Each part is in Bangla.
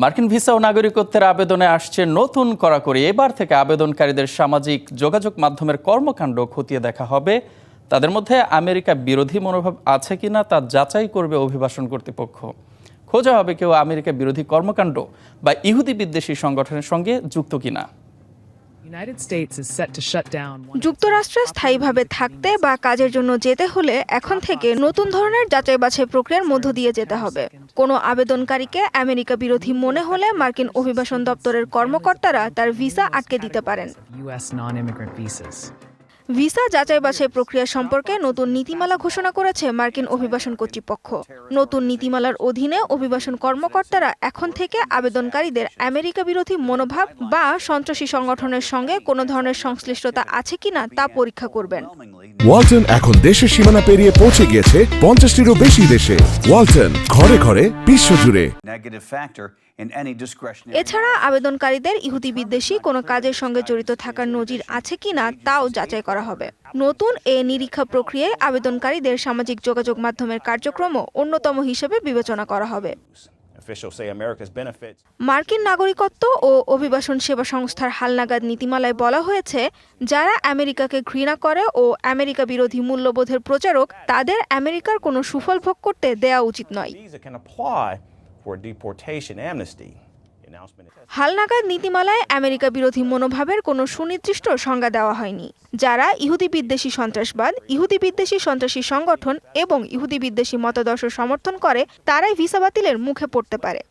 মার্কিন ভিসা ও নাগরিকত্বের আবেদনে আসছে নতুন কড়াকড়ি। এবার থেকে আবেদনকারীদের সামাজিক যোগাযোগ মাধ্যমের কর্মকাণ্ড খতিয়ে দেখা হবে। তাদের মধ্যে আমেরিকা বিরোধী মনোভাব আছে কিনা তা যাচাই করবে অভিবাসন কর্তৃপক্ষ। খোঁজা হবে কেউ আমেরিকা বিরোধী কর্মকাণ্ড বা ইহুদি বিদ্বেষী সংগঠনের সঙ্গে যুক্ত কিনা। যুক্তরাষ্ট্রে স্থায়ীভাবে থাকতে বা কাজের জন্য যেতে হলে এখন থেকে নতুন ধরনের যাচাই বাছাই প্রক্রিয়ার মধ্য দিয়ে যেতে হবে। কোনো আবেদনকারীকে আমেরিকা বিরোধী মনে হলে মার্কিন অভিবাসন দপ্তরের কর্মকর্তারা তার ভিসা আটকে দিতে পারেন. ভিসা যাচাই বাছাই প্রক্রিয়া সম্পর্কে নতুন নীতিমালা ঘোষণা করেছে মার্কিন অভিবাসন কর্তৃপক্ষ। নতুন নীতিমালার অধীনে অভিবাসন কর্মকর্তারা এখন থেকে আবেদনকারীদের আমেরিকা বিরোধী মনোভাব বা সন্ত্রাসী সংগঠনের সঙ্গে কোনো ধরনের সংশ্লিষ্টতা আছে কিনা তা পরীক্ষা করবেন। ওয়ালটন এখন দেশের সীমানা পেরিয়ে পৌঁছে গিয়েছে পঞ্চাশটিরও বেশি দেশে। ওয়ালটন ঘরে ঘরে বিশ্বজুড়ে. এছাড়া আবেদনকারীদের ইহুদি বিদ্বেষী কোনো কাজের সঙ্গে জড়িত থাকার নজির আছে কিনা তাও যাচাই করা হবে। নতুন এ নিরীক্ষা প্রক্রিয়ায় আবেদনকারীদের সামাজিক যোগাযোগ মাধ্যমের কার্যক্রমও অন্যতম হিসেবে বিবেচনা করা হবে। মার্কিন নাগরিকত্ব ও অভিবাসন সেবা সংস্থার হালনাগাদ নীতিমালায় বলা হয়েছে যারা আমেরিকাকে ঘৃণা করে ও আমেরিকা বিরোধী মূল্যবোধের প্রচারক তাদের আমেরিকার কোনো সুফল ভোগ করতে দেয়া উচিত নয়। হালনাগাদ নীতিমালায় আমেরিকা বিরোধী মনোভাবের কোনো সুনির্দিষ্ট সংজ্ঞা দেওয়া হয়নি যারা ইহুদি বিদ্বেষী সন্ত্রাসবাদ ইহুদি বিদ্বেষী সন্ত্রাসী সংগঠন এবং ইহুদি বিদ্বেষী মতাদর্শ সমর্থন করে তারাই ভিসা বাতিলের মুখে পড়তে পারে.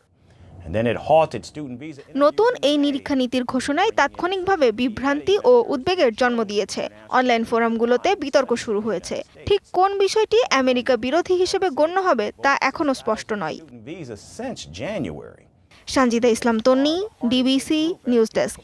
নতুন এই নিরীক্ষা নীতির ঘোষণায় তাৎক্ষণিকভাবে বিভ্রান্তি ও উদ্বেগের জন্ম দিয়েছে। অনলাইন ফোরামগুলোতে বিতর্ক শুরু হয়েছে। ঠিক কোন বিষয়টি আমেরিকা বিরোধী হিসেবে গণ্য হবে তা এখনও স্পষ্ট নয়। Sanjida Islam Tonni DBC news desk